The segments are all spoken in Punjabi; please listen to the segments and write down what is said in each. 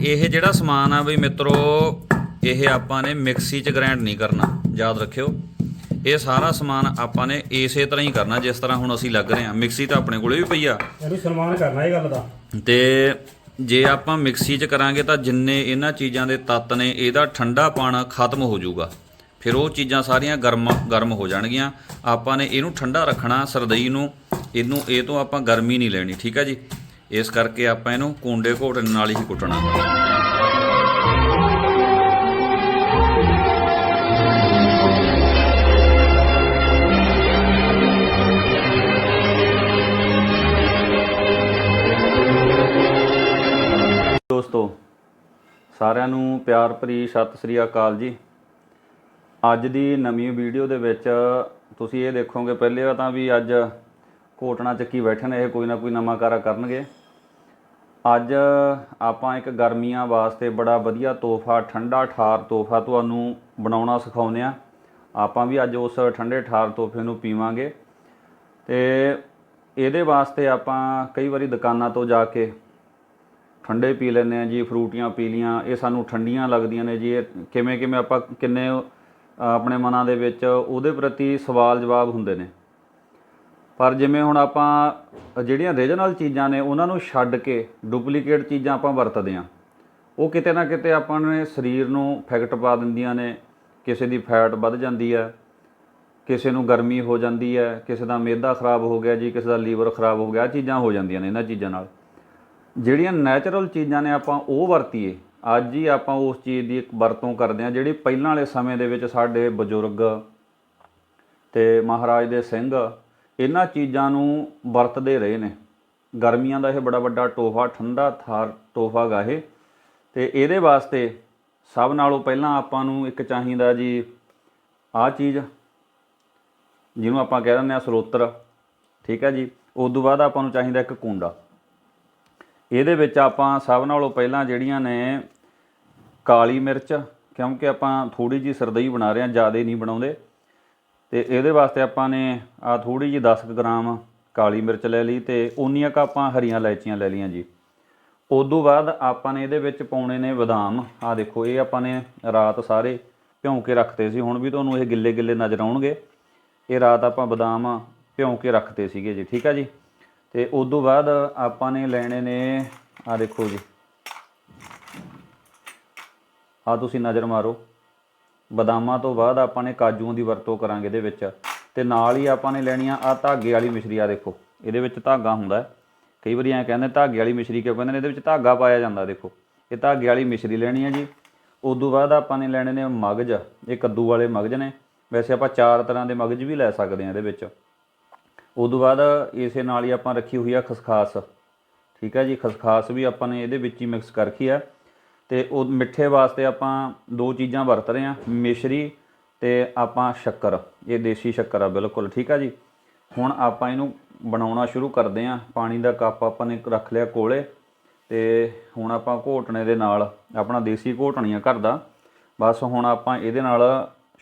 ਇਹ ਜਿਹੜਾ ਸਮਾਨ ਆ ਬਈ ਮਿੱਤਰੋ ਇਹ ਆਪਾਂ ਨੇ ਮਿਕਸੀ 'ਚ ਗ੍ਰਾਈਂਡ ਨਹੀਂ ਕਰਨਾ ਯਾਦ ਰੱਖਿਓ। ਇਹ ਸਾਰਾ ਸਮਾਨ ਆਪਾਂ ਨੇ ਇਸੇ ਤਰ੍ਹਾਂ ਹੀ ਕਰਨਾ ਜਿਸ ਤਰ੍ਹਾਂ ਹੁਣ ਅਸੀਂ ਲੱਗ ਰਹੇ ਹਾਂ। ਮਿਕਸੀ ਤਾਂ ਆਪਣੇ ਕੋਲੇ ਵੀ ਪਈ ਆ। ਇਹਨੂੰ ਸਨਮਾਨ ਕਰਨਾ ਇਹ ਗੱਲ ਦਾ। ਤੇ ਜੇ ਆਪਾਂ ਮਿਕਸੀ 'ਚ ਕਰਾਂਗੇ ਤਾਂ ਜਿੰਨੇ ਇਹਨਾਂ ਚੀਜ਼ਾਂ ਦੇ ਤੱਤ ਨੇ ਇਹਦਾ ਠੰਡਾਪਣ ਖਤਮ ਹੋ ਜਾਊਗਾ। ਫਿਰ ਉਹ ਚੀਜ਼ਾਂ ਸਾਰੀਆਂ ਗਰਮ ਗਰਮ ਹੋ ਜਾਣਗੀਆਂ। ਆਪਾਂ ਨੇ ਇਹਨੂੰ ਠੰਡਾ ਰੱਖਣਾ ਸਰਦਈ ਨੂੰ। ਇਹਨੂੰ ਇਹ ਤੋਂ ਆਪਾਂ ਗਰਮੀ ਨਹੀਂ ਲੈਣੀ ਠੀਕ ਹੈ ਜੀ? ਇਸ ਕਰਕੇ ਆਪਾਂ ਇਹਨੂੰ ਕੁੰਡੇ ਘੋਟਣ ਨਾਲ ਹੀ ਕੁੱਟਣਾ। ਦੋਸਤੋ, ਸਾਰਿਆਂ ਨੂੰ ਪਿਆਰ ਭਰੀ ਸਤਿ ਸ੍ਰੀ ਅਕਾਲ ਜੀ। ਅੱਜ ਦੀ ਨਵੀਂ ਵੀਡੀਓ ਦੇ ਵਿੱਚ ਤੁਸੀਂ ਇਹ ਦੇਖੋਗੇ, ਪਹਿਲੇ ਤਾਂ ਵੀ ਅੱਜ ਘੋਟਣਾ ਚੱਕੀ ਬੈਠੇ ਨੇ, ਇਹ ਕੋਈ ਨਾ ਕੋਈ ਨਵਾਂ ਕਾਰਾ ਕਰਨਗੇ। ਅੱਜ ਆਪਾਂ ਇੱਕ ਗਰਮੀਆਂ ਵਾਸਤੇ ਬੜਾ ਵਧੀਆ ਤੋਹਫਾ, ਠੰਡਾ ਠਾਰ ਤੋਹਫਾ ਤੁਹਾਨੂੰ ਬਣਾਉਣਾ ਸਿਖਾਉਂਦੇ ਆ ਆਪਾਂ ਵੀ ਅੱਜ ਉਸ ਠੰਡੇ ਠਾਰ ਤੋਹਫੇ ਨੂੰ ਪੀਵਾਂਗੇ। ਤੇ ਇਹਦੇ ਵਾਸਤੇ ਆਪਾਂ ਕਈ ਵਾਰੀ ਦੁਕਾਨਾਂ ਤੋਂ ਜਾ ਕੇ ਠੰਡੇ ਪੀ ਲੈਂਦੇ ਆ ਜੀ, ਫਰੂਟੀਆਂ ਪੀ ਲੀਆਂ ਇਹ ਸਾਨੂੰ ਠੰਡੀਆਂ ਲੱਗਦੀਆਂ ਨੇ ਜੀ, ਇਹ ਕਿਵੇਂ ਕਿਵੇਂ ਆਪਾਂ ਕਿੰਨੇ ਆਪਣੇ ਮਨਾਂ ਦੇ ਵਿੱਚ ਉਹਦੇ ਪ੍ਰਤੀ ਸਵਾਲ ਜਵਾਬ ਹੁੰਦੇ ਨੇ। ਪਰ ਜਿਵੇਂ ਹੁਣ ਆਪਾਂ ਜਿਹੜੀਆਂ ਰੀਜਨਲ ਚੀਜ਼ਾਂ ਨੇ, ਉਹਨਾਂ ਨੂੰ ਛੱਡ ਕੇ ਡੁਪਲੀਕੇਟ ਚੀਜ਼ਾਂ ਆਪਾਂ ਵਰਤਦੇ ਆ ਉਹ ਕਿਤੇ ਨਾ ਕਿਤੇ ਆਪਾਂ ਨੇ ਸਰੀਰ ਨੂੰ ਫੈਕਟ ਪਾ ਦਿੰਦੀਆਂ ਨੇ, ਕਿਸੇ ਦੀ ਫੈਟ ਵੱਧ ਜਾਂਦੀ ਹੈ, ਕਿਸੇ ਨੂੰ ਗਰਮੀ ਹੋ ਜਾਂਦੀ ਹੈ, ਕਿਸੇ ਦਾ ਮੇਦਾ ਖਰਾਬ ਹੋ ਗਿਆ ਜੀ, ਕਿਸੇ ਦਾ ਲੀਵਰ ਖਰਾਬ ਹੋ ਗਿਆ, ਆਹ ਚੀਜ਼ਾਂ ਹੋ ਜਾਂਦੀਆਂ ਨੇ ਇਹਨਾਂ ਚੀਜ਼ਾਂ ਨਾਲ। ਜਿਹੜੀਆਂ ਨੈਚੁਰਲ ਚੀਜ਼ਾਂ ਨੇ ਆਪਾਂ ਉਹ ਵਰਤੀਏ, ਅੱਜ ਹੀ ਆਪਾਂ ਉਸ ਚੀਜ਼ ਦੀ ਇੱਕ ਵਰਤੋਂ ਕਰਦੇ ਹਾਂ, ਜਿਹੜੀ ਪਹਿਲਾਂ ਵਾਲੇ ਸਮੇਂ ਦੇ ਵਿੱਚ ਸਾਡੇ ਬਜ਼ੁਰਗ ਤੇ ਮਹਾਰਾਜ ਦੇ ਸਿੰਘ ਇਹਨਾਂ ਚੀਜ਼ਾਂ ਨੂੰ ਵਰਤਦੇ ਰਹੇ ਨੇ। ਗਰਮੀਆਂ ਦਾ ਇਹ ਬੜਾ ਵੱਡਾ ਤੋਹਫਾ, ਠੰਡਾ ਥਾਰ ਤੋਹਫਾ ਗਾ ਇਹ। ਤੇ ਇਹਦੇ ਵਾਸਤੇ ਸਭ ਨਾਲੋਂ ਪਹਿਲਾਂ ਆਪਾਂ ਨੂੰ ਇੱਕ ਚਾਹੀਦਾ ਜੀ ਆਹ ਚੀਜ਼, ਜਿਹਨੂੰ ਆਪਾਂ ਕਹਿ ਦਿੰਦੇ ਆ ਸਰੋਤਰ, ਠੀਕ ਹੈ ਜੀ। ਉਸ ਤੋਂ ਬਾਅਦ ਆਪਾਂ ਨੂੰ ਚਾਹੀਦਾ ਇੱਕ ਕੁੰਡਾ। ਇਹਦੇ ਵਿੱਚ ਆਪਾਂ ਸਭ ਨਾਲੋਂ ਪਹਿਲਾਂ ਜਿਹੜੀਆਂ ਨੇ ਕਾਲੀ ਮਿਰਚ, ਕਿਉਂਕਿ ਆਪਾਂ ਥੋੜੀ ਜੀ ਸਰਦਈ ਬਣਾ ਰਹੇ ਹਾਂ, ਜ਼ਿਆਦਾ ਨਹੀਂ ਬਣਾਉਂਦੇ। ਤੇ ਇਹਦੇ ਵਾਸਤੇ ਆਪਾਂ ਨੇ ਆ ਥੋੜੀ ਜੀ 10 ਕੁ ਗ੍ਰਾਮ ਕਾਲੀ ਮਿਰਚ ਲੈ ਲਈ ਤੇ ਉਨੀਆਂ ਕੁ ਆਪਾਂ ਹਰੀਆਂ ਇਲਾਇਚੀਆਂ ਲੈ ਲਈਆਂ ਜੀ। ਉਦੋਂ ਬਾਅਦ ਆਪਾਂ ਨੇ ਇਹਦੇ ਵਿੱਚ ਪਾਉਣੇ ਨੇ ਬਦਾਮ। ਆ ਦੇਖੋ, ਇਹ ਆਪਾਂ ਨੇ ਰਾਤ ਸਾਰੇ ਭਿਉਂ ਕੇ ਰੱਖਤੇ ਸੀ। ਹੁਣ ਵੀ ਤੁਹਾਨੂੰ ਇਹ ਗਿੱਲੇ ਗਿੱਲੇ ਨਜ਼ਰ ਆਉਣਗੇ। ਇਹ ਰਾਤ ਆਪਾਂ ਬਦਾਮ ਭਿਉਂ ਕੇ ਰੱਖਤੇ ਸੀਗੇ ਜੀ, ਠੀਕ ਆ ਜੀ? ਤੇ ਉਦੋਂ ਬਾਅਦ ਆਪਾਂ ਨੇ ਲੈਣੇ ਨੇ, ਆ ਦੇਖੋ ਜੀ। ਆ ਤੁਸੀਂ ਨਜ਼ਰ ਮਾਰੋ। ਬਦਾਮਾਂ ਤੋਂ ਬਾਅਦ ਆਪਾਂ ਨੇ ਕਾਜੂਆਂ ਦੀ ਵਰਤੋਂ ਕਰਾਂਗੇ ਇਹਦੇ ਵਿੱਚ। ਤੇ ਨਾਲ ਹੀ ਆਪਾਂ ਨੇ ਲੈਣੀਆਂ ਆ ਧਾਗੇ ਵਾਲੀ ਮਿਸ਼ਰੀ ਆ ਦੇਖੋ, ਇਹਦੇ ਵਿੱਚ ਧਾਗਾ ਹੁੰਦਾ ਕਈ ਵਾਰੀ ਐਂ ਕਹਿੰਦੇ ਧਾਗੇ ਵਾਲੀ ਮਿਸ਼ਰੀ ਕਿਉਂ ਕਹਿੰਦੇ ਨੇ? ਇਹਦੇ ਵਿੱਚ ਧਾਗਾ ਪਾਇਆ ਜਾਂਦਾ, ਦੇਖੋ। ਇਹ ਧਾਗੇ ਵਾਲੀ ਮਿਸ਼ਰੀ ਲੈਣੀ ਹੈ ਜੀ। ਉਦੋਂ ਬਾਅਦ ਆਪਾਂ ਨੇ ਲੈਣੇ ਨੇ ਮਗਜ, ਇਹ ਕੱਦੂ ਵਾਲੇ ਮਗਜ ਨੇ। ਵੈਸੇ ਆਪਾਂ ਚਾਰ ਤਰ੍ਹਾਂ ਦੇ ਮਗਜ ਵੀ ਲੈ ਸਕਦੇ ਹਾਂ ਇਹਦੇ ਵਿੱਚ। ਉਦੋਂ ਬਾਅਦ ਇਸੇ ਨਾਲ ਹੀ ਆਪਾਂ ਰੱਖੀ ਹੋਈ ਆ ਖਸਖਾਸ। ਠੀਕ ਹੈ ਜੀ, ਖਸਖਾਸ ਵੀ ਆਪਾਂ ਨੇ ਇਹਦੇ ਵਿੱਚ ਹੀ ਮਿਕਸ ਕਰ ਆ। ਤੇ ਉਹ ਮਿੱਠੇ ਵਾਸਤੇ ਆਪਾਂ ਦੋ ਚੀਜ਼ਾਂ ਵਰਤ ਰਹੇ ਆ ਮਿਸ਼ਰੀ ਤੇ ਆਪਾਂ ਸ਼ੱਕਰ, ਇਹ ਦੇਸੀ ਸ਼ੱਕਰ ਆ, ਬਿਲਕੁਲ, ਠੀਕ ਆ ਜੀ? ਹੁਣ ਆਪਾਂ ਇਹਨੂੰ ਬਣਾਉਣਾ ਸ਼ੁਰੂ ਕਰਦੇ ਆ ਪਾਣੀ ਦਾ ਕੱਪ ਆਪਾਂ ਨੇ ਰੱਖ ਲਿਆ ਕੋਲੇ ਤੇ ਹੁਣ ਆਪਾਂ ਘੋਟਣੇ ਦੇ ਨਾਲ, ਆਪਣਾ ਦੇਸੀ ਘੋਟਣੀਆਂ ਘਰ ਦਾ, ਬਸ ਹੁਣ ਆਪਾਂ ਇਹਦੇ ਨਾਲ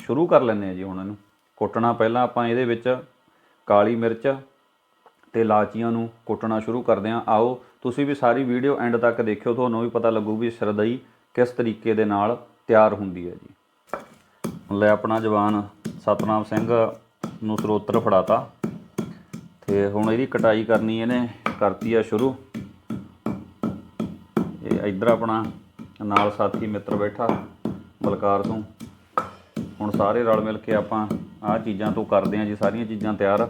ਸ਼ੁਰੂ ਕਰ ਲੈਂਦੇ ਆ ਜੀ ਹੁਣ ਇਹਨੂੰ। ਕੁੱਟਣਾ ਪਹਿਲਾਂ ਆਪਾਂ ਇਹਦੇ ਵਿੱਚ ਕਾਲੀ ਮਿਰਚ ਤੇ ਲਾਚੀਆਂ ਨੂੰ ਕੁੱਟਣਾ ਸ਼ੁਰੂ ਕਰਦੇ ਹਾਂ, ਆਓ ਤੁਸੀਂ ਵੀ ਸਾਰੀ ਵੀਡੀਓ ਐਂਡ ਤੱਕ ਦੇਖਿਓ, ਤੁਹਾਨੂੰ ਵੀ ਪਤਾ ਲੱਗੂ ਵੀ ਸਰਦਈ ਕਿਸ ਤਰੀਕੇ ਦੇ ਨਾਲ ਤਿਆਰ ਹੁੰਦੀ ਹੈ ਜੀ। ਲੈ ਆਪਣਾ ਜਵਾਨ ਸਤਨਾਮ ਸਿੰਘ ਨੂੰ ਸਰੋਤਰ ਫੜਾਤਾ। ਤੇ ਹੁਣ ਇਹਦੀ ਕਟਾਈ ਕਰਨੀ ਇਹਨੇ ਕਰਤੀ ਆ ਸ਼ੁਰੂ। ਇਹ ਇੱਧਰ ਆਪਣਾ ਨਾਲ ਸਾਥੀ ਮਿੱਤਰ ਬੈਠਾ, ਬਲਕਾਰ ਸਿੰਘ। ਹੁਣ ਸਾਰੇ ਰਲ ਮਿਲ ਕੇ ਆਪਾਂ ਆਹ ਚੀਜ਼ਾਂ ਤੋਂ ਕਰਦੇ ਹਾਂ ਜੀ, ਸਾਰੀਆਂ ਚੀਜ਼ਾਂ ਤਿਆਰ।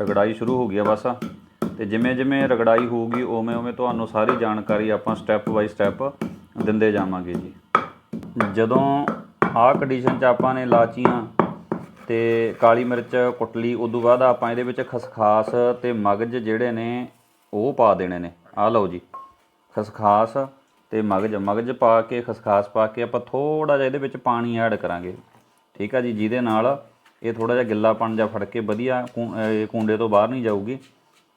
ਰਗੜਾਈ ਸ਼ੁਰੂ ਹੋ ਗਈ ਆ ਬਸ। ਤੇ ਜਿਵੇਂ ਜਿਵੇਂ ਰਗੜਾਈ ਹੋਊਗੀ, ਉਵੇਂ ਉਵੇਂ ਤੁਹਾਨੂੰ ਸਾਰੀ ਜਾਣਕਾਰੀ ਆਪਾਂ ਸਟੈਪ ਬਾਈ ਸਟੈਪ ਦਿੰਦੇ ਜਾਵਾਂਗੇ ਜੀ। ਜਦੋਂ ਆਹ ਕੰਡੀਸ਼ਨ 'ਚ ਆਪਾਂ ਨੇ ਲਾਚੀਆਂ ਤੇ ਕਾਲੀ ਮਿਰਚ ਕੁੱਟ ਲਈ ਉਦੋਂ ਬਾਅਦ ਆਪਾਂ ਇਹਦੇ ਵਿੱਚ ਖਸਖਾਸ ਤੇ ਮਗਜ ਜਿਹੜੇ ਨੇ, ਉਹ ਪਾ ਦੇਣੇ ਨੇ। ਆਹ ਲਓ ਜੀ, ਖਸਖਾਸ ਤੇ ਮਗਜ ਮਗਜ ਪਾ ਕੇ, ਖਸਖਾਸ ਪਾ ਕੇ ਆਪਾਂ ਥੋੜਾ ਜਿਹਾ ਇਹਦੇ ਵਿੱਚ ਪਾਣੀ ਐਡ ਕਰਾਂਗੇ। ਠੀਕ ਆ ਜੀ, ਜਿਹਦੇ ਨਾਲ ਇਹ ਥੋੜਾ ਜਿਹਾ ਗਿੱਲਾਪਣ ਜਾਂ ਫੜ ਕੇ ਵਧੀਆ ਕੁ- ਕੁੰਡੇ ਤੋਂ ਬਾਹਰ ਨਹੀਂ ਜਾਊਗੀ।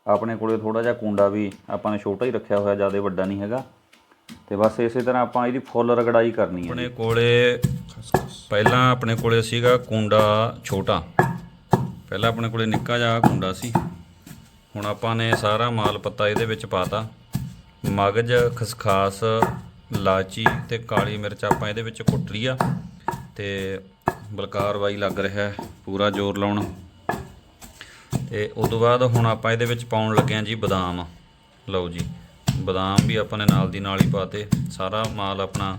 ਆਪਣੇ ਕੋਲੇ ਥੋੜਾ ਜਿਹਾ ਕੁੰਡਾ ਵੀ ਆਪਾਂ ਨੇ ਛੋਟਾ ਹੀ ਰੱਖਿਆ ਹੋਇਆ, ਜ਼ਿਆਦਾ ਵੱਡਾ ਨਹੀਂ ਹੈਗਾ। ਤੇ ਬਸ ਇਸੇ ਤਰ੍ਹਾਂ ਆਪਾਂ ਇਹਦੀ ਫੁੱਲ ਰਗੜਾਈ ਕਰਨੀ ਹੈ ਆਪਣੇ ਕੋਲੇ ਪਹਿਲਾਂ ਆਪਣੇ ਕੋਲੇ ਸੀਗਾ ਕੁੰਡਾ ਛੋਟਾ। ਪਹਿਲਾਂ ਆਪਣੇ ਕੋਲੇ ਨਿੱਕਾ ਜਿਹਾ ਕੁੰਡਾ ਸੀ। ਹੁਣ ਆਪਾਂ ਨੇ ਸਾਰਾ ਮਾਲ ਪੱਤਾ ਇਹਦੇ ਵਿੱਚ ਪਾਤਾ। ਮਗਜ, ਖਸਖਾਸ, ਲਾਚੀ ਤੇ ਕਾਲੀ ਮਿਰਚ ਆਪਾਂ ਇਹਦੇ ਵਿੱਚ ਕੁੱਟ ਲਈ ਆ। ਤੇ ਬਲਕਾਰ ਬਾਈ ਲੱਗ ਰਿਹਾ ਪੂਰਾ ਜ਼ੋਰ ਲਾਉਣ। ਤੇ ਉਸ ਤੋਂ ਬਾਅਦ ਹੁਣ ਆਪਾਂ ਇਹਦੇ ਵਿੱਚ ਪਾਉਣ ਲੱਗੇ ਹਾਂ ਜੀ ਬਦਾਮ। ਲਓ ਜੀ ਬਦਾਮ ਵੀ ਆਪਾਂ ਨੇ ਨਾਲ ਦੀ ਨਾਲ ਹੀ ਪਾਤੇ। ਸਾਰਾ ਮਾਲ ਆਪਣਾ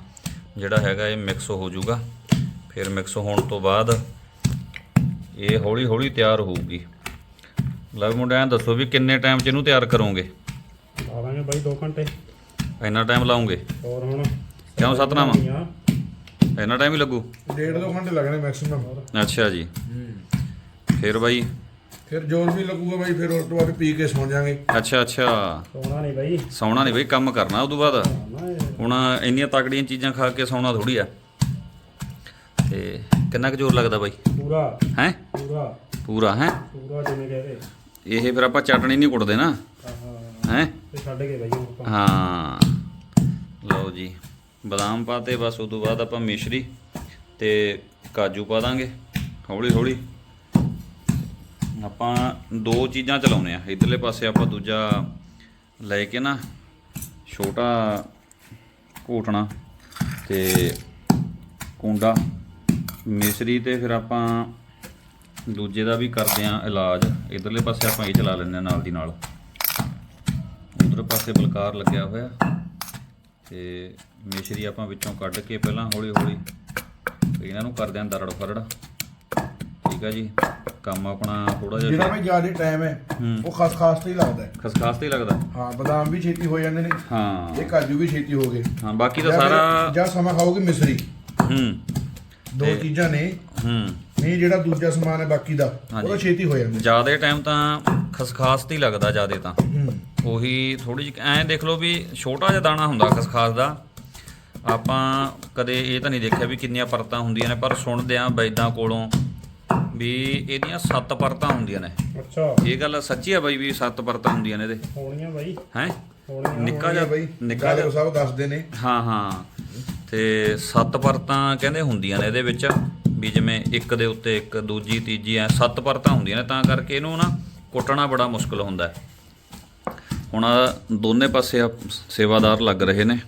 ਜਿਹੜਾ ਹੈਗਾ ਇਹ ਮਿਕਸ ਹੋ ਜਾਊਗਾ। ਫਿਰ ਮਿਕਸ ਹੋਣ ਤੋਂ ਬਾਅਦ ਇਹ ਹੌਲੀ ਹੌਲੀ ਤਿਆਰ ਹੋਊਗੀ। ਲਓ ਮੁੰਡਿਆਂ ਦੱਸੋ ਵੀ ਕਿੰਨੇ ਟਾਈਮ 'ਚ ਇਹਨੂੰ ਤਿਆਰ ਕਰੋਗੇ? ਲਾ ਦਾਂਗੇ ਬਾਈ 2 ਘੰਟੇ। ਇੰਨਾ ਟਾਈਮ ਲਾਉਂਗੇ ਹੋਰ ਹੁਣ ਕਿਉਂ ਸਤਨਾਮ? ਆ ਇੰਨਾ ਟਾਈਮ ਹੀ ਲੱਗੂ? ਡੇਢ ਦੋ ਘੰਟੇ ਲੱਗਣੇ ਮੈਕਸਿਮਮ ਅੱਛਾ ਜੀ। ਫਿਰ ਬਾਈ ਫਿਰ ਜੋਰ ਵੀ ਲੱਗੂਗਾ ਬਾਈ ਫਿਰ ਉਸ ਤੋਂ ਬਾਅਦ ਪੀ ਕੇ ਸੌਂ ਜਾਾਂਗੇ। ਅੱਛਾ ਅੱਛਾ। ਸੋਣਾ ਨਹੀਂ ਬਾਈ। ਸੌਣਾ ਨਹੀਂ ਬਈ ਕੰਮ ਕਰਨਾ ਉਦੋਂ ਬਾਅਦ। ਨਾ ਇਹ ਹੁਣ ਇੰਨੀਆਂ ਤਕੜੀਆਂ ਚੀਜ਼ਾਂ ਖਾ ਕੇ ਸੌਣਾ ਥੋੜੀ ਆ। ਤੇ ਕਿੰਨਾ ਕੁ ਜ਼ੋਰ ਲੱਗਦਾ ਬਾਈ? ਪੂਰਾ। ਹੈ? ਪੂਰਾ। ਪੂਰਾ ਹੈ? ਪੂਰਾ ਜਿਵੇਂ ਕਹਦੇ ਇਹ ਫਿਰ ਆਪਾਂ ਚਟਣੀ ਨਹੀਂ ਕੁੱਟਦੇ ਨਾ। ਹੈ। ਤੇ ਛੱਡ ਕੇ ਬਾਈ ਹਾਂ। ਲਓ ਜੀ ਬਦਾਮ ਪਾਤੇ ਬਸ ਉਦੋਂ ਬਾਅਦ ਆਪਾਂ ਮਿਸ਼ਰੀ ਤੇ ਕਾਜੂ ਪਾ ਦਾਂਗੇ। ਹੌਲੀ ਹੌਲੀ ਆਪਾਂ ਦੋ ਚੀਜ਼ਾਂ ਚਲਾਉਨੇ ਆ ਇਧਰਲੇ ਪਾਸੇ ਆਪਾਂ ਦੂਜਾ ਲੈ ਕੇ ਨਾ, ਛੋਟਾ ਘੋਟਣਾ ਤੇ ਕੁੰਡਾ ਮਿਸ਼ਰੀ ਤੇ ਫਿਰ ਆਪਾਂ ਦੂਜੇ ਦਾ ਵੀ ਕਰਦੇ ਆ ਇਲਾਜ। ਇਧਰਲੇ ਪਾਸੇ ਆਪਾਂ ਇਹ ਚਲਾ ਲੈਂਦੇ ਆ ਨਾਲ ਦੀ ਨਾਲ। ਉਧਰ ਪਾਸੇ ਬਲਕਾਰ ਲੱਗਿਆ ਹੋਇਆ ਤੇ ਮਿਸ਼ਰੀ ਆਪਾਂ ਵਿੱਚੋਂ ਕੱਢ ਕੇ ਪਹਿਲਾਂ ਹੌਲੀ ਹੌਲੀ ਇਹਨਾਂ ਨੂੰ ਕਰਦੇ ਆਂ ਦਰੜ ਫਰੜ ਠੀਕ ਆ ਜੀ। ਕੰਮ ਆਪਣਾ ਥੋੜਾ ਜਿਹੜਾ ਜਿਹਾ ਮੈਂ ਜ਼ਿਆਦਾ ਟਾਈਮ ਹੈ ਉਹ ਖਾਸ ਖਾਸ ਤੇ ਹੀ ਲੱਗਦਾ ਹੈ। ਖਸਖਾਸ ਤੇ ਹੀ ਲੱਗਦਾ ਹਾਂ। ਬਦਾਮ ਵੀ ਛੇਤੀ ਹੋ ਜਾਂਦੇ ਨੇ। ਹਾਂ। ਇਹ ਕਾਜੂ ਵੀ ਛੇਤੀ ਹੋ ਗਏ। ਹਾਂ ਬਾਕੀ ਤਾਂ ਜਾਂ ਫਿਰ- ਸਾਰਾ ਜਾਂ ਸਮਾਂ ਖਾਓਗੇ ਮਿਸਰੀ। ਹੂੰ। ਦੋ ਚੀਜ਼ਾਂ ਨੇ। ਹੂੰ। ਨਹੀਂ ਜਿਹੜਾ ਦੂਜਾ ਸਮਾਨ ਹੈ ਬਾਕੀ ਦਾ ਉਹਦਾ ਛੇਤੀ ਹੋ ਜਾਂਦਾ ਜ਼ਿਆਦਾ ਟਾਈਮ ਤਾਂ ਖਸਖਾਸ ਤੇ ਹੀ ਲੱਗਦਾ ਜਿਆਦੇ ਤਾਂ। ਹੂੰ। ਉਹੀ ਥੋੜੀ ਜਿਹੀ ਐਂ ਦੇਖ ਲਓ ਵੀ ਛੋਟਾ ਜਿਹਾ ਦਾਣਾ ਹੁੰਦਾ ਖਸਖਾਸ ਦਾ। ਆਪਾਂ ਕਦੇ ਇਹ ਤਾਂ ਨਹੀਂ ਦੇਖਿਆ ਵੀ ਕਿੰਨੀਆਂ ਪਰਤਾਂ ਹੁੰਦੀਆਂ ਨੇ ਪਰ ਸੁਣਦੇ ਆਂ ਬੈਦਾਂ ਕੋਲੋਂ ਵੀ ਇਹਦੀਆਂ ਸੱਤ ਪਰਤਾਂ ਹੁੰਦੀਆਂ ਨੇ। ਅੱਛਾ। ਇਹ ਗੱਲ ਸੱਚੀ ਆ ਬਾਈ ਵੀ ਸੱਤ ਪਰਤਾਂ ਹੁੰਦੀਆਂ ਨੇ ਇਹਦੇ। ਹੋਣੀਆਂ ਬਾਈ। ਹੈ? ਨਿੱਕਾ ਜਿਹਾ ਬਈ ਨਿੱਕਾ ਜਿਹਾ। ਸਾਹਿਬ ਦੱਸਦੇ ਨੇ। ਹਾਂ ਹਾਂ। ਤੇ ਸੱਤ ਪਰਤਾਂ ਕਹਿੰਦੇ ਹੁੰਦੀਆਂ ਨੇ ਇਹਦੇ ਵਿੱਚ ਵੀ ਜਿਵੇਂ ਇੱਕ ਦੇ ਉੱਤੇ ਇੱਕ ਦੂਜੀ ਤੀਜੀ ਐ ਸੱਤ ਪਰਤਾਂ ਹੁੰਦੀਆਂ ਨੇ ਤਾਂ ਕਰਕੇ ਇਹਨੂੰ ਨਾ ਕੁੱਟਣਾ ਬੜਾ ਮੁਸ਼ਕਲ ਹੁੰਦਾ ਹੁਣ ਦੋਨੇ ਪਾਸੇ ਸੇਵਾਦਾਰ ਲੱਗ ਰਹੇ ਨੇ।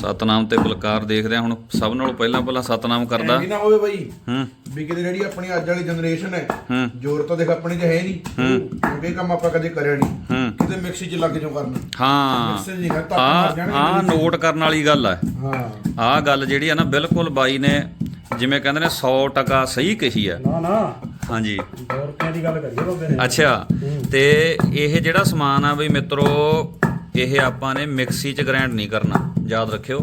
ਸਤਨਾਮ ਤੇ ਬਲਕਾਰ ਦੇਖ ਰਿਹਾ ਹੁਣ ਸਭ ਨਾਲੋਂ ਪਹਿਲਾਂ ਪਹਿਲਾਂ ਸਤਨਾਮ ਕਰਦਾ। ਐਵੇਂ ਨਾ ਹੋਵੇ ਬਾਈ ਹੂੰ। ਵੀ ਕਿਤੇ ਜਿਹੜੀ ਆਪਣੀ ਅੱਜ ਵਾਲੀ ਜਨਰੇਸ਼ਨ ਹੈ ਹੂੰ। ਜ਼ੋਰ ਤਾਂ ਦੇਖ ਆਪਣੇ 'ਚ ਹੈ ਨਹੀਂ ਕਿਉਂਕਿ ਇਹ ਕੰਮ ਆਪਾਂ ਕਦੇ ਕਰਿਆ ਨਹੀਂ। ਹੂੰ। ਕਿਤੇ ਮਿਕਸੀ 'ਚ ਲੱਗ ਜਾਓ ਕਰਨ। ਹਾਂ। ਮਿਕਸੀ 'ਚ ਨਹੀਂ ਕਰ ਤਾਂ ਆ ਮਰ ਜਾਣਗੇ ਆ ਨੋਟ ਕਰਨ ਵਾਲੀ ਗੱਲ ਹੈ। ਹਾਂ। ਆ ਗੱਲ ਜਿਹੜੀ ਆ ਨਾ ਬਿਲਕੁਲ ਬਾਈ ਨੇ ਜਿਵੇਂ ਕਹਿੰਦੇ ਨੇ 100% ਸਹੀ ਕਹੀ ਆ ਨਾ ਨਾ। ਹਾਂਜੀ। 2 ਰੁਪਏ ਦੀ ਗੱਲ ਕਰੀਏ ਬਾਬੇ ਨੇ। ਅੱਛਾ। ਤੇ ਇਹ ਜਿਹੜਾ ਸਮਾਨ ਆ ਬਈ ਮਿੱਤਰੋ ਇਹ ਆਪਾਂ ਨੇ ਮਿਕਸੀ 'ਚ ਗ੍ਰਾਈਂਡ ਨਹੀਂ ਕਰਨਾ ਯਾਦ ਰੱਖਿਓ।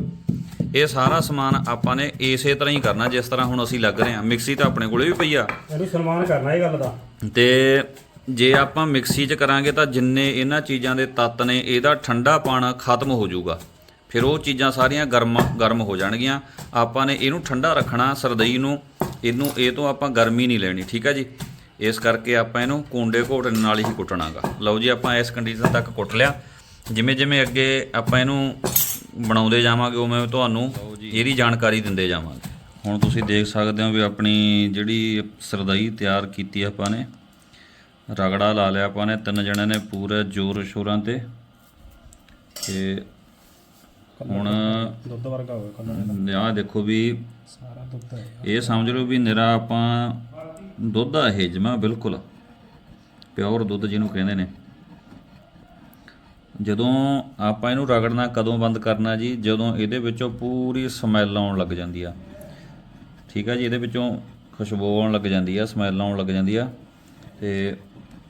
ਇਹ ਸਾਰਾ ਸਮਾਨ ਆਪਾਂ ਨੇ ਇਸੇ ਤਰ੍ਹਾਂ ਹੀ ਕਰਨਾ ਜਿਸ ਤਰ੍ਹਾਂ ਹੁਣ ਅਸੀਂ ਲੱਗ ਰਹੇ ਹਾਂ। ਮਿਕਸੀ ਤਾਂ ਆਪਣੇ ਕੋਲੇ ਵੀ ਪਈ ਆ। ਇਹਨੂੰ ਸਨਮਾਨ ਕਰਨਾ ਇਹ ਗੱਲ ਦਾ। ਤੇ ਜੇ ਆਪਾਂ ਮਿਕਸੀ 'ਚ ਕਰਾਂਗੇ ਤਾਂ ਜਿੰਨੇ ਇਹਨਾਂ ਚੀਜ਼ਾਂ ਦੇ ਤੱਤ ਨੇ ਇਹਦਾ ਠੰਡਾਪਣ ਖਤਮ ਹੋ ਜਾਊਗਾ। ਫਿਰ ਉਹ ਚੀਜ਼ਾਂ ਸਾਰੀਆਂ ਗਰਮ ਗਰਮ ਹੋ ਜਾਣਗੀਆਂ। ਆਪਾਂ ਨੇ ਇਹਨੂੰ ਠੰਡਾ ਰੱਖਣਾ ਸਰਦਈ ਨੂੰ। ਇਹਨੂੰ ਇਹ ਤੋਂ ਆਪਾਂ ਗਰਮੀ ਨਹੀਂ ਲੈਣੀ ਠੀਕ ਹੈ ਜੀ? ਇਸ ਕਰਕੇ ਆਪਾਂ ਇਹਨੂੰ ਕੁੰਡੇ ਘੋਟਣ ਨਾਲ ਹੀ ਕੁੱਟਣਾਗਾ। ਲਓ ਜੀ ਆਪਾਂ ਇਸ ਕੰਡੀਸ਼ਨ ਤੱਕ ਕੁੱਟ ਲਿਆ। ਜਿਵੇਂ ਜਿਵੇਂ ਅੱਗੇ ਆਪਾਂ ਇਹਨੂੰ ਬਣਾਉਂਦੇ ਜਾਵਾਂਗੇ ਉਵੇਂ ਤੁਹਾਨੂੰ ਇਹਦੀ ਜਾਣਕਾਰੀ ਦਿੰਦੇ ਜਾਵਾਂਗੇ। ਹੁਣ ਤੁਸੀਂ ਦੇਖ ਸਕਦੇ ਹੋ ਵੀ ਆਪਣੀ ਜਿਹੜੀ ਸਰਦਈ ਤਿਆਰ ਕੀਤੀ ਆਪਾਂ ਨੇ ਰਗੜਾ ਲਾ ਲਿਆ ਆਪਾਂ ਨੇ ਤਿੰਨ ਜਣਿਆਂ ਨੇ ਪੂਰੇ ਜ਼ੋਰ ਸ਼ੋਰਾਂ ਤੇ। ਤੇ ਹੁਣ ਦੁੱਧ ਵਰਗਾ ਹੋਵੇ ਕਲਰ ਆਹ ਦੇਖੋ ਵੀ ਸਾਰਾ ਦੁੱਧ ਹੈ ਇਹ ਸਮਝ ਲਓ ਵੀ ਨਿਰਾ ਆਪਾਂ ਦੁੱਧ ਆ ਇਹ ਜਮਾ ਬਿਲਕੁਲ। ਪਿਓਰ ਦੁੱਧ ਜਿਹਨੂੰ ਕਹਿੰਦੇ ਨੇ। ਜਦੋਂ ਆਪਾਂ ਇਹਨੂੰ ਰਗੜਨਾ ਕਦੋਂ ਬੰਦ ਕਰਨਾ ਜੀ? ਜਦੋਂ ਇਹਦੇ ਵਿੱਚੋਂ ਪੂਰੀ ਸਮੈਲ ਆਉਣ ਲੱਗ ਜਾਂਦੀ ਆ। ਠੀਕ ਆ ਜੀ? ਇਹਦੇ ਵਿੱਚੋਂ ਖੁਸ਼ਬੂ ਆਉਣ ਲੱਗ ਜਾਂਦੀ ਆ, ਸਮੈਲ ਆਉਣ ਲੱਗ ਜਾਂਦੀ ਆ। ਤੇ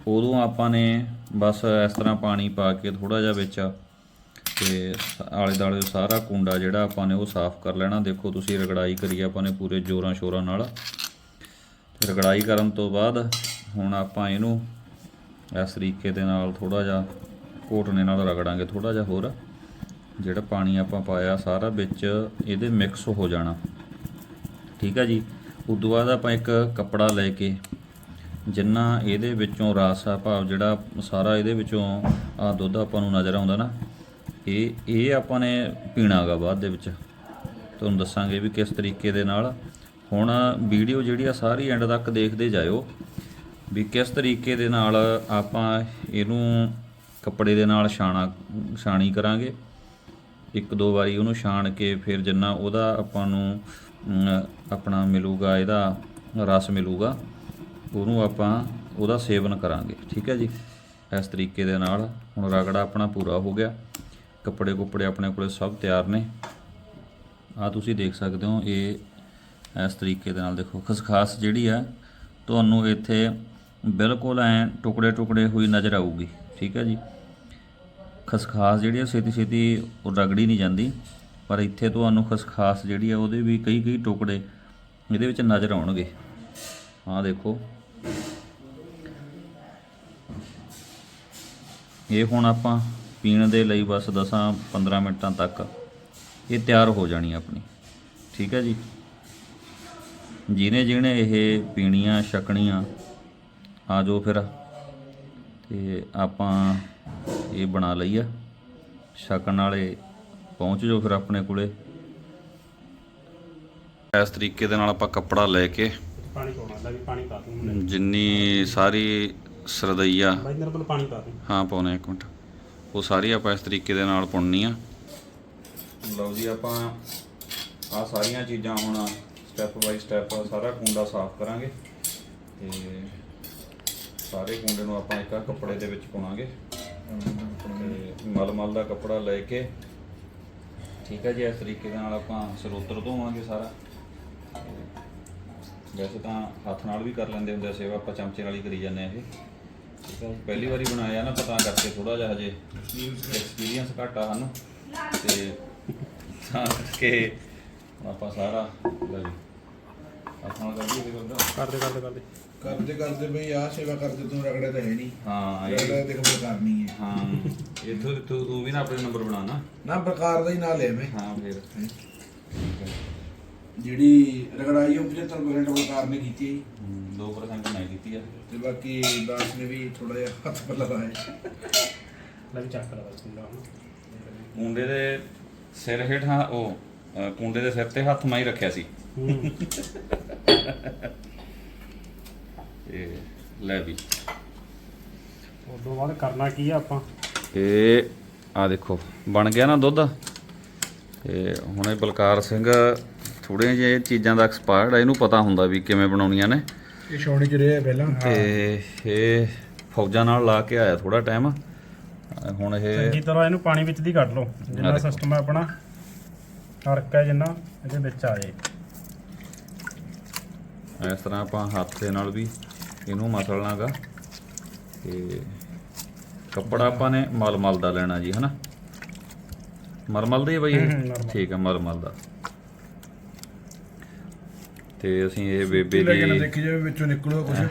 ਉਦੋਂ ਆਪਾਂ ਨੇ ਬਸ ਇਸ ਤਰ੍ਹਾਂ ਪਾਣੀ ਪਾ ਕੇ ਥੋੜਾ ਜਿਹਾ ਵਿੱਚ ਤੇ ਆਲੇ ਦਾਲੇ ਸਾਰਾ ਕੁੰਡਾ ਜਿਹੜਾ ਆਪਾਂ ਨੇ ਉਹ ਸਾਫ਼ ਕਰ ਲੈਣਾ। ਦੇਖੋ ਤੁਸੀਂ ਰਗੜਾਈ ਕਰੀ ਆਪਾਂ ਨੇ ਪੂਰੇ ਜੋਰਾਂ ਸ਼ੋਰਾਂ ਨਾਲ। ਤੇ ਰਗੜਾਈ ਕਰਨ ਤੋਂ ਬਾਅਦ ਹੁਣ ਆਪਾਂ ਇਹਨੂੰ ਇਸ ਤਰੀਕੇ ਦੇ ਨਾਲ ਥੋੜਾ ਜਿਹਾ ਘੋਟਣੇ ਨਾਲ ਰਗੜਾਂਗੇ ਥੋੜਾ ਜਿਹਾ ਹੋਰ। ਜਿਹੜਾ ਪਾਣੀ ਆਪਾਂ ਪਾਇਆ ਸਾਰਾ ਵਿੱਚ ਇਹਦੇ ਮਿਕਸ ਹੋ ਜਾਣਾ। ਠੀਕ ਆ ਜੀ? ਉਦੋਂ ਬਾਅਦ ਆਪਾਂ ਇੱਕ ਕੱਪੜਾ ਲੈ ਕੇ ਜਿੰਨਾ ਇਹਦੇ ਵਿੱਚੋਂ ਰਸ ਆ, ਭਾਵ ਜਿਹੜਾ ਸਾਰਾ ਇਹਦੇ ਵਿੱਚੋਂ ਆ ਦੁੱਧ ਆਪਾਂ ਨੂੰ ਨਜ਼ਰ ਆਉਂਦਾ ਨਾ, ਇਹ ਇਹ ਆਪਾਂ ਨੇ ਪੀਣਾਗਾ ਬਾਅਦ ਦੇ ਵਿੱਚ। ਤੁਹਾਨੂੰ ਦੱਸਾਂਗੇ ਵੀ ਕਿਸ ਤਰੀਕੇ ਦੇ ਨਾਲ। ਹੁਣ ਵੀਡੀਓ ਜਿਹੜੀ ਆ ਸਾਰੀ ਐਂਡ ਤੱਕ ਦੇਖਦੇ ਜਾਇਓ ਵੀ ਕਿਸ ਤਰੀਕੇ ਦੇ ਨਾਲ ਆਪਾਂ ਇਹਨੂੰ ਕੱਪੜੇ ਦੇ ਨਾਲ ਛਾਣਾ, ਛਾਣੀ ਕਰਾਂਗੇ। ਇੱਕ ਦੋ ਵਾਰੀ ਉਹਨੂੰ ਛਾਣ ਕੇ ਫਿਰ ਜਿੰਨਾ ਉਹਦਾ ਆਪਾਂ ਨੂੰ ਆਪਣਾ ਮਿਲੂਗਾ, ਇਹਦਾ ਰਸ ਮਿਲੂਗਾ, ਉਹਨੂੰ ਆਪਾਂ ਉਹਦਾ ਸੇਵਨ ਕਰਾਂਗੇ। ਠੀਕ ਹੈ ਜੀ? ਇਸ ਤਰੀਕੇ ਦੇ ਨਾਲ ਹੁਣ ਰਗੜਾ ਆਪਣਾ ਪੂਰਾ ਹੋ ਗਿਆ। ਕੱਪੜੇ ਕੁੱਪੜੇ ਆਪਣੇ ਕੋਲੇ ਸਭ ਤਿਆਰ ਨੇ। ਆ ਤੁਸੀਂ ਦੇਖ ਸਕਦੇ ਹੋ, ਇਹ ਇਸ ਤਰੀਕੇ ਦੇ ਨਾਲ ਦੇਖੋ, ਖਸਖਾਸ ਜਿਹੜੀ ਆ ਤੁਹਾਨੂੰ ਇੱਥੇ ਬਿਲਕੁਲ ਐ ਟੁਕੜੇ ਟੁਕੜੇ ਹੋਈ ਨਜ਼ਰ ਆਊਗੀ। ਠੀਕ ਹੈ ਜੀ। ਖਸਖਾਸ ਜਿਹੜੀ ਆ, ਛੇਤੀ ਛੇਤੀ ਉਹ ਰਗੜੀ ਨਹੀਂ ਜਾਂਦੀ। ਪਰ ਇੱਥੇ ਤੁਹਾਨੂੰ ਖਸਖਾਸ ਜਿਹੜੀ ਆ, ਉਹਦੇ ਵੀ ਕਈ ਕਈ ਟੁਕੜੇ ਇਹਦੇ ਵਿੱਚ ਨਜ਼ਰ ਆਉਣਗੇ। ਹਾਂ ਦੇਖੋ। ਇਹ ਹੁਣ ਆਪਾਂ ਪੀਣ ਦੇ ਲਈ ਬਸ 10-15 ਮਿੰਟਾਂ ਤੱਕ ਇਹ ਤਿਆਰ ਹੋ ਜਾਣੀ ਆਪਣੀ। ਠੀਕ ਹੈ ਜੀ। ਜਿਹਨੇ ਜਿਹਨੇ ਇਹ ਪੀਣੀਆਂ, ਛਕਣੀਆਂ, ਆ ਜੋ ਫਿਰ। ਤੇ ਆਪਾਂ ਇਹ ਬਣਾ ਲਈ ਆ। ਛਕਣ ਵਾਲੇ ਪਹੁੰਚ ਜੋ ਫਿਰ ਆਪਣੇ ਕੋਲੇ। ਇਸ ਤਰੀਕੇ ਦੇ ਨਾਲ ਆਪਾਂ ਕੱਪੜਾ ਲੈ ਕੇ ਪਾਣੀ ਪਾਉਣਾ ਲੈ ਵੀ ਪਾਣੀ ਪਾ ਦੂੰ ਹੁਣ ਜਿੰਨੀ ਸਾਰੀ ਸਰਦਈਆ ਬਾਈ ਨਰਬਲ ਪਾਣੀ ਪਾ ਦੂੰ। ਹਾਂ ਪਾਉਣੇ ਇੱਕ ਮਿੰਟ। ਉਹ ਸਾਰੀ ਆਪਾਂ ਇਸ ਤਰੀਕੇ ਦੇ ਨਾਲ ਪੁਣਨੀ ਆ। ਲਓ ਜੀ ਆਪਾਂ ਆ ਸਾਰੀਆਂ ਚੀਜ਼ਾਂ ਹੁਣ ਸਟੈਪ ਬਾਈ ਸਟੈਪ ਸਾਰਾ ਕੁੰਡਾ ਸਾਫ਼ ਕਰਾਂਗੇ। ਤੇ ਸਾਰੇ ਕੁੰਡੇ ਨੂੰ ਆਪਾਂ ਇੱਕ ਆਹ ਕੱਪੜੇ ਦੇ ਵਿੱਚ ਪਾਉਣਾਗੇ। ਤੇ ਮਲ ਮਲ ਦਾ ਕੱਪੜਾ ਲੈ ਕੇ, ਠੀਕ ਹੈ ਜੀ, ਇਸ ਤਰੀਕੇ ਦੇ ਨਾਲ ਆਪਾਂ ਸਰੋਤਰ ਧੋਵਾਂਗੇ ਸਾਰਾ। ਵੈਸੇ ਤਾਂ ਹੱਥ ਨਾਲ ਵੀ ਕਰ ਲੈਂਦੇ ਹੁੰਦੇ ਆ ਸੇਵਾ, ਆਪਾਂ ਚਮਚੇ ਨਾਲ ਹੀ ਕਰੀ ਜਾਂਦੇ ਆ ਇਹ। ਠੀਕ ਹੈ ਪਹਿਲੀ ਵਾਰੀ ਬਣਾਇਆ ਨਾ ਪਤਾ ਕਰਕੇ ਥੋੜਾ ਜਿਹਾ ਹਜੇ ਐਕਸਪੀਰੀਅੰਸ ਘੱਟ ਆ ਹਨ ਤੇ ਤਾਂ ਕਰਕੇ ਆਪਾਂ ਸਾਰਾ ਲੈ ਜੀ ਆਪਣਾ ਕਰਦੇ ਕਰਦੇ ਕਰਦੇ ਕਰਦੇ। ਕਰਦੇ ਕਰਦੇ ਬਈ ਆ ਸੇਵਾ ਕਰਦੇ ਤੂੰ ਰਗੜੇ ਤਾਂ ਹੈ ਨਹੀਂ। ਹਾਂ ਇਹ ਰਗੜੇ ਦੇਖ ਮੈਂ ਕਰਨੀ ਹੈ। ਹਾਂ ਇਥੋਂ ਤੂੰ ਤੂੰ ਵੀ ਨਾ ਆਪਣੇ ਨੰਬਰ ਬਣਾਣਾ ਨਾ। ਪ੍ਰਕਾਰ ਦਾ ਹੀ ਨਾ ਲੈ ਮੈਂ। ਹਾਂ ਫਿਰ। ਠੀਕ ਹੈ। ਜਿਹੜੀ ਰਗੜਾਈ ਉਹ 75% ਪ੍ਰਕਾਰ ਨੇ ਕੀਤੀ ਹੈ ਜੀ। ਹਮ, 2% ਮੈਂ ਕੀਤੀ ਆ। ਤੇ ਬਾਕੀ ਦਾਸ ਨੇ ਵੀ ਥੋੜਾ ਜਿਹਾ ਹੱਥ ਪੱਲਾ ਲਾਇਆ ਲੈ ਵੀ ਚੱਕ ਲਾ ਬਸ ਕੁੰਡਾ ਹੁਣ ਕੁੰਡੇ ਦੇ ਸਿਰ ਹੇਠਾਂ ਉਹ ਅ, ਕੁੰਡੇ ਦੇ ਸਿਰ ਤੇ ਹੱਥ ਮਾਈ ਰੱਖਿਆ ਸੀ। ਹੂੰ। ਤੇ ਲੈ ਵੀ। ਉਸ ਤੋਂ ਬਾਅਦ ਕਰਨਾ ਕੀ ਆ ਆਪਾਂ? ਇਹ ਆ ਦੇਖੋ ਬਣ ਗਿਆ ਨਾ ਦੁੱਧ। ਤੇ ਹੁਣ ਇਹ ਬਲਕਾਰ ਸਿੰਘ ਜਿਹੀਆਂ ਇਹ ਚੀਜ਼ਾਂ ਦਾ ਐਕਸਪਰਟ ਆ ਇਹਨੂੰ ਪਤਾ ਹੁੰਦਾ ਵੀ ਕਿਵੇਂ ਬਣਾਉਣੀਆਂ ਨੇ। ਇਹ ਛਾਉਣੀ ਚ ਰਿਹਾ ਪਹਿਲਾਂ। ਤੇ ਇਹ ਫੌਜਾਂ ਨਾਲ ਲਾ ਕੇ ਆਇਆ ਥੋੜਾ ਟਾਈਮ। ਹੁਣ ਇਹ ਚੰਗੀ ਤਰ੍ਹਾਂ ਇਹਨੂੰ ਪਾਣੀ ਵਿੱਚ ਦੀ ਕੱਢ ਲਓ ਜਿੰਨਾ। ਸਿਸਟਮ ਹੈ ਆਪਣਾ। ਹਰਕ ਹੈ ਜਿੰਨਾ ਇਹਦੇ ਵਿੱਚ ਆ ਜਾਏ। ਇਸ ਤਰ੍ਹਾਂ ਆਪਾਂ ਹੱਥ ਦੇ ਨਾਲ ਵੀ ਇਹਨੂੰ ਮਸਲਣਾਗਾ ਤੇ ਕੱਪੜਾ ਆਪਾਂ ਨੇ ਮਲਮਲ ਦਾ ਲੈਣਾ ਜੀ ਹਨਾ? ਮਲਮਲ ਦਾ ਬਾਈ। ਠੀਕ ਹੈ ਮਲਮਲ। ਦਾ। ਤੇ ਅਸੀਂ ਇਹ ਬੇਬੇ ਦੀ ਦੇਖੀ ਜਾਵੇ ਵਿੱਚੋਂ ਨਿਕਲੂਗਾ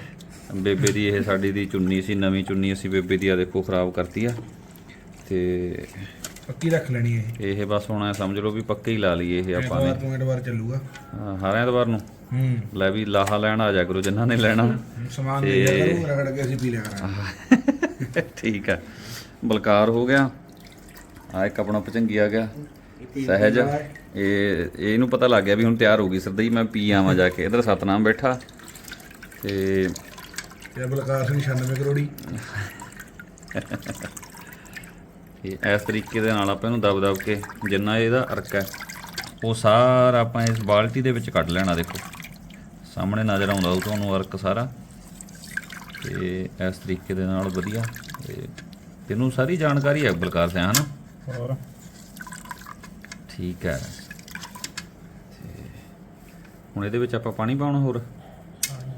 ਕੁਝ ਬੇਬੇ ਦੀ ਇਹ ਸਾਡੀ ਦੀ ਚੁੰਨੀ ਸੀ ਨਵੀਂ ਚੁੰਨੀ ਅਸੀਂ ਬੇਬੇ ਦੀ ਆ ਦੇਖੋ ਖਰਾਬ ਕਰਤੀ ਆ। ਤੇ ਪੱਕੀ ਰੱਖ ਲੈਣੀ ਹੈ ਇਹ। ਬਸ ਹੁਣ ਐਂ ਸਮਝ ਲਓ ਵੀ ਪੱਕੇ ਹੀ ਲਾ ਲਈਏ ਇਹ ਇਹ ਆਪਾਂ ਨੇ। ਤੂੰ ਐਡਵਾਰ ਚੱਲੂਗਾ। ਹਾਂ, ਹਰ ਐਤਵਾਰ ਨੂੰ? ਹੂੰ। ਲੈ ਵੀ ਲਾਹਾ ਲੈਣ ਆ ਜਾ ਕਰੋ ਜਿਨ੍ਹਾਂ ਨੇ ਲੈਣਾ। ਸਮਾਨ ਦੇ ਜਾ ਕਰੂ ਰਗੜ ਕੇ ਅਸੀਂ ਪੀ ਲਿਆ ਕਰਾਂਗੇ। ਠੀਕ ਹੈ ਬਲਕਾਰ ਹੋ ਗਿਆ। ਆ ਇੱਕ ਆਪਣਾ ਪਚੰਗੀ ਆ ਗਿਆ। ਸਹਿਜ। ਇਹ ਇਹਨੂੰ ਪਤਾ ਲੱਗ ਗਿਆ ਵੀ ਹੁਣ ਤਿਆਰ ਹੋ ਗਈ ਸਰਦਈ ਮੈਂ ਪੀ ਆਵਾਂ ਜਾ ਕੇ। ਇਧਰ ਸਤਨਾਮ ਬੈਠਾ। ਤੇ ਤੇ ਬਲਕਾਰ ਸਿੰਘ 96 ਕਰੋੜੀ। ਇਹ ਇਸ ਤਰੀਕੇ ਦੇ ਨਾਲ ਆਪਾਂ ਇਹਨੂੰ ਦਬ ਦਬ ਕੇ ਜਿੰਨਾ ਇਹਦਾ ਅਰਕ ਹੈ ਉਹ ਸਾਰਾ ਆਪਾਂ ਇਸ ਬਾਲਟੀ ਦੇ ਵਿੱਚ ਕੱਢ ਲੈਣਾ ਦੇਖੋ। ਸਾਹਮਣੇ ਨਜ਼ਰ ਆਉਂਦਾ ਉਹ ਤੁਹਾਨੂੰ ਅਰਕ ਸਾਰਾ। ਤੇ ਇਸ ਤਰੀਕੇ ਦੇ ਨਾਲ ਵਧੀਆ। ਤੇ ਤੈਨੂੰ ਸਾਰੀ ਜਾਣਕਾਰੀ ਹੈ ਬਲਕਾਰ ਸਿੰਘ ਹਨਾ? ਹੋਰ। ਠੀਕ ਹੈ। ਤੇ ਹੁਣ ਇਹਦੇ ਵਿੱਚ ਆਪਾਂ ਪਾਣੀ ਪਾਉਣਾ ਹੋਰ?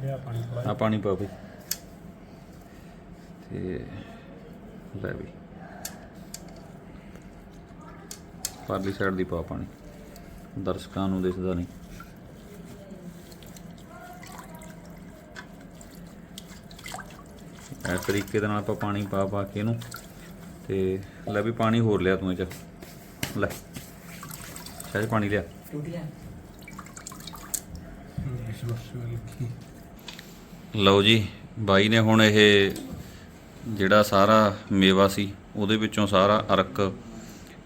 ਲਿਆ ਪਾਣੀ ਥੋੜਾ ਆ ਪਾਣੀ ਪਾ ਬਈ। ਤੇ ਲੈ ਵੀ ਪਰਲੀ ਸਾਈਡ ਦੀ ਪਾ ਪਾਣੀ। ਦਰਸ਼ਕਾਂ ਨੂੰ ਦਿਸਦਾ ਨਹੀਂ। ਇਸ ਤਰੀਕੇ ਦੇ ਨਾਲ ਆਪਾਂ ਪਾਣੀ ਪਾ ਪਾ ਕੇ ਇਹਨੂੰ ਤੇ ਲੈ ਵੀ ਪਾਣੀ ਹੋਰ ਲਿਆ ਤੂੰ ਇਹ ਚ। ਲੈ ਸ਼ਾਇਦ ਪਾਣੀ ਲਿਆ। ਲਓ ਜੀ ਬਾਈ ਨੇ ਹੁਣ ਇਹ ਜਿਹੜਾ ਸਾਰਾ ਮੇਵਾ ਸੀ ਉਹਦੇ ਵਿੱਚੋਂ ਸਾਰਾ ਅਰਕ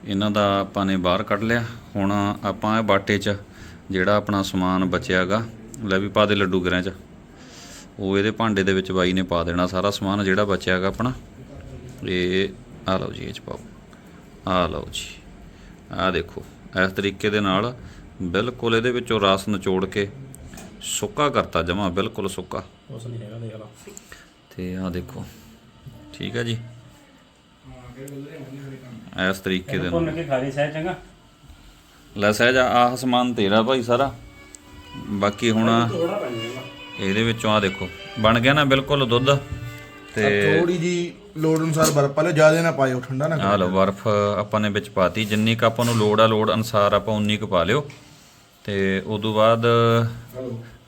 ਇਹਨਾਂ ਦਾ ਆਪਾਂ ਨੇ ਬਾਹਰ ਕੱਢ ਲਿਆ। ਹੁਣ ਆਪਾਂ ਇਹ ਬਾਟੇ 'ਚ ਜਿਹੜਾ ਆਪਣਾ ਸਮਾਨ ਬਚਿਆਗਾ ਲੈ ਵੀ ਪਾ ਦੇ ਲੱਡੂ ਗਿਰਾਂ 'ਚ। ਉਹ ਇਹਦੇ ਭਾਂਡੇ ਦੇ ਵਿੱਚ ਬਾਈ ਨੇ ਪਾ ਦੇਣਾ ਸਾਰਾ ਸਮਾਨ ਜਿਹੜਾ ਬਚਿਆਗਾ ਆਪਣਾ। ਇਹ ਆ ਲਓ ਜੀ ਇਹ 'ਚ ਪਾਓ। ਆ ਲਓ ਜੀ ਆਹ ਦੇਖੋ ਇਸ ਤਰੀਕੇ ਦੇ ਨਾਲ ਬਿਲਕੁਲ ਇਹਦੇ ਵਿੱਚੋਂ ਰਸ ਨਿਚੋੜ ਕੇ ਸੁੱਕਾ ਕਰਤਾ ਜਮਾ ਬਿਲਕੁਲ ਸੁੱਕਾ। ਉਸ ਨਹੀਂ ਹੈਗਾ ਦੇਖ ਲਾ। ਤੇ ਆਹ ਦੇਖੋ ਠੀਕ ਹੈ ਜੀ। ਇਸ ਤਰੀਕੇ ਦੇ ਨਾਲ ਭੁੰਨ ਕੇ ਖਾ ਲਈ ਸਹਿ ਚੰਗਾ? ਲੈ ਸਹਿਜ ਆਹ ਸਮਾਨ ਤੇਰਾ ਭਾਈ ਸਾਰਾ। ਬਾਕੀ ਹੁਣ ਥੋੜਾ ਇਹਦੇ ਵਿੱਚੋਂ ਆ ਦੇਖੋ ਬਣ ਗਿਆ ਨਾ ਬਿਲਕੁਲ ਦੁੱਧ ਤੇ ਥੋੜੀ ਜੀ ਲੋੜ ਅਨੁਸਾਰ ਬਰਫ ਪਾ ਲਿਓ ਜ਼ਿਆਦਾ ਨਾ ਪਾਇਓ ਠੰਡਾ ਨਾ ਆਹ ਲਓ ਬਰਫ਼ ਆਪਾਂ ਨੇ ਵਿੱਚ ਪਾਤੀ। ਜਿੰਨੀ ਕੁ ਆਪਾਂ ਨੂੰ ਲੋੜ ਆ ਲੋੜ ਅਨਸਾਰ ਆਪਾਂ ਉਨੀ ਕੁ ਪਾ ਲਿਓ। ਤੇ ਉਦੋਂ ਬਾਅਦ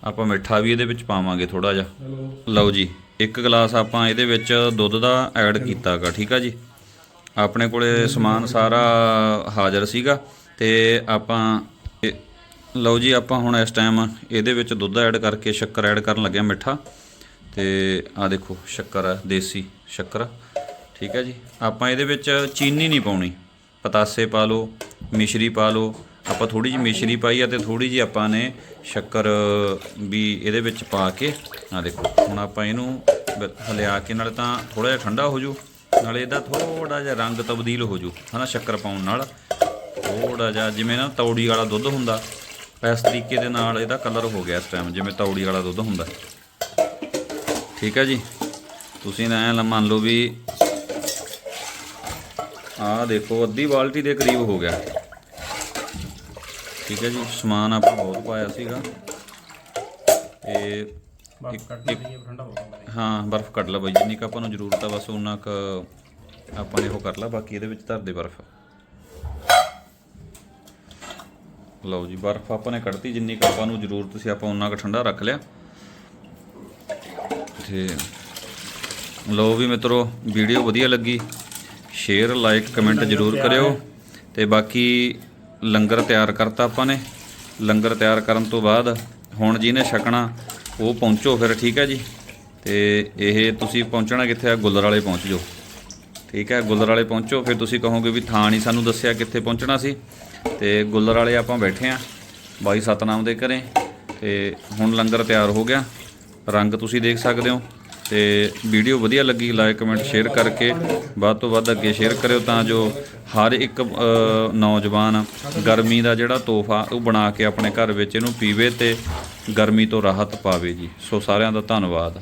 ਆਪਾਂ ਮਿੱਠਾ ਵੀ ਇਹਦੇ ਵਿੱਚ ਪਾਵਾਂਗੇ ਥੋੜਾ ਜਿਹਾ। ਲਓ ਜੀ ਇੱਕ ਗਲਾਸ ਆਪਾਂ ਇਹਦੇ ਵਿੱਚ ਦੁੱਧ ਦਾ ਐਡ ਕੀਤਾਗਾ ਠੀਕ ਆ ਜੀ? ਆਪਣੇ ਕੋਲੇ ਸਮਾਨ ਸਾਰਾ ਹਾਜ਼ਰ ਸੀਗਾ ਤੇ ਆਪਾਂ ਲਓ ਜੀ, ਆਪਾਂ ਹੁਣ ਇਸ ਟਾਈਮ ਇਹਦੇ ਵਿੱਚ ਦੁੱਧ ਐਡ ਕਰਕੇ ਸ਼ੱਕਰ ਐਡ ਕਰਨ ਲੱਗਿਆ ਮਿੱਠਾ। ਤੇ ਆ ਦੇਖੋ, ਸ਼ੱਕਰ ਹੈ ਦੇਸੀ ਸ਼ੱਕਰ ਠੀਕ ਹੈ ਜੀ। ਆਪਾਂ ਇਹਦੇ ਵਿੱਚ ਚੀਨੀ ਨਹੀਂ ਪਾਉਣੀ। ਪਤਾਸੇ ਪਾ ਲਓ, ਮਿਸ਼ਰੀ ਪਾ ਲਓ। ਆਪਾਂ ਥੋੜੀ ਜਿਹੀ ਮਿਸ਼ਰੀ ਪਾਈ ਆ ਤੇ ਥੋੜੀ ਜਿਹੀ ਆਪਾਂ ਨੇ ਸ਼ੱਕਰ ਵੀ ਇਹਦੇ ਵਿੱਚ ਪਾ ਕੇ ਆ ਦੇਖੋ, ਹੁਣ ਆਪਾਂ ਇਹਨੂੰ ਬ- ਹਲਿਆ ਕੇ, ਨਾਲੇ ਤਾਂ ਥੋੜਾ ਜਿਹਾ ਠੰਡਾ ਹੋ ਜੂ ਨਾਲੇ ਇਹਦਾ ਥੋੜਾ ਜਿਹਾ ਰੰਗ ਤਬਦੀਲ ਹੋ ਜੂ, ਹਨਾ, ਸ਼ੱਕਰ ਪਾਉਣ ਨਾਲ। ਥੋੜਾ ਜਿਹਾ ਜਿਵੇਂ ਨਾ ਤੌੜੀ ਵਾਲਾ ਦੁੱਧ ਹੁੰਦਾ, ਇਸ ਤਰੀਕੇ ਦੇ ਨਾਲ ਇਹਦਾ ਕਲਰ ਹੋ ਗਿਆ ਇਸ ਟਾਈਮ ਜਿਵੇਂ ਤੌੜੀ ਵਾਲਾ ਦੁੱਧ ਹੁੰਦਾ। ਠੀਕ ਹੈ ਜੀ? ਤੁਸੀਂ ਨਾ ਐਂ ਮੰਨ ਲਓ ਵੀ ਆਹ ਦੇਖੋ, ਅੱਧੀ ਬਾਲਟੀ ਦੇ ਕਰੀਬ ਹੋ ਗਿਆ। ਠੀਕ ਹੈ ਜੀ? ਸਮਾਨ ਆਪਾਂ ਬਹੁਤ ਪਾਇਆ ਸੀਗਾ। ਤੇ ਲਈ ਠੰਡਾ ਹੋ ਬਰਫ਼ ਕੱਢ ਲਾ ਬਾਈ ਜਿੰਨੀ ਕੁ ਆਪਾਂ ਨੂੰ ਜ਼ਰੂਰਤ ਆ ਬਸ ਉਹਨਾਂ ਕ ਆਪਾਂ ਨੇ ਉਹ ਕਰ ਲਾ ਬਾਕੀ ਇਹਦੇ ਵਿੱਚ ਧਰ ਦੇ ਬਰਫ਼। ਲਓ ਜੀ ਬਰਫ਼ ਆਪਾਂ ਨੇ ਕੱਢਤੀ ਜਿੰਨੀ ਕੁ ਆਪਾਂ ਨੂੰ ਜ਼ਰੂਰਤ ਸੀ ਆਪਾਂ ਉਹਨਾਂ ਕ ਠੰਡਾ ਰੱਖ ਲਿਆ। ਤੇ ਲਓ ਵੀ ਮਿੱਤਰੋ ਵੀਡੀਓ ਵਧੀਆ ਲੱਗੀ ਸ਼ੇਅਰ ਲਾਈਕ ਕਮੈਂਟ ਜ਼ਰੂਰ ਕਰਿਓ। ਤੇ ਬਾਕੀ ਲੰਗਰ ਤਿਆਰ ਕਰਤਾ ਆਪਾਂ ਨੇ। ਲੰਗਰ ਤਿਆਰ ਕਰਨ ਤੋਂ ਬਾਅਦ ਹੁਣ ਜਿਹਨੇ ਛਕਣਾ ਉਹ ਪਹੁੰਚੋ ਫਿਰ, ਠੀਕ ਹੈ ਜੀ? ਤੇ ਇਹ ਤੁਸੀਂ ਪਹੁੰਚਣਾ ਕਿੱਥੇ ਆ? ਗੁੱਲਰ ਵਾਲੇ ਪਹੁੰਚ ਜਾਓ। ਠੀਕ ਹੈ ਗੁੱਲਰ ਵਾਲੇ ਪਹੁੰਚੋ। ਫਿਰ ਤੁਸੀਂ ਕਹੋਗੇ ਵੀ ਥਾਂ ਨਹੀਂ ਸਾਨੂੰ ਦੱਸਿਆ ਕਿੱਥੇ ਪਹੁੰਚਣਾ ਸੀ। ਤੇ ਗੁੱਲਰ ਵਾਲੇ ਆਪਾਂ ਬੈਠੇ ਆ ਬਾਈ ਸਤਨਾਮ ਦੇ ਘਰੇ। ਤੇ ਹੁਣ ਲੰਗਰ ਤਿਆਰ ਹੋ ਗਿਆ। ਰੰਗ ਤੁਸੀਂ ਦੇਖ ਸਕਦੇ ਹੋ। ਤੇ ਵੀਡੀਓ ਵਧੀਆ ਲੱਗੀ ਲਾਈਕ ਕਮੈਂਟ, ਸ਼ੇਅਰ ਕਰਕੇ ਵੱਧ ਤੋਂ ਵੱਧ ਅੱਗੇ ਸ਼ੇਅਰ ਕਰਿਓ ਤਾਂ ਜੋ ਹਰ ਇੱਕ ਨੌਜਵਾਨ ਗਰਮੀ ਦਾ ਜਿਹੜਾ ਤੋਹਫਾ ਉਹ ਬਣਾ ਕੇ ਆਪਣੇ ਘਰ ਵਿੱਚ ਇਹਨੂੰ ਪੀਵੇ ਤੇ ਗਰਮੀ ਤੋਂ ਰਾਹਤ ਪਾਵੇ ਜੀ। ਸੋ ਸਾਰਿਆਂ ਦਾ ਧੰਨਵਾਦ।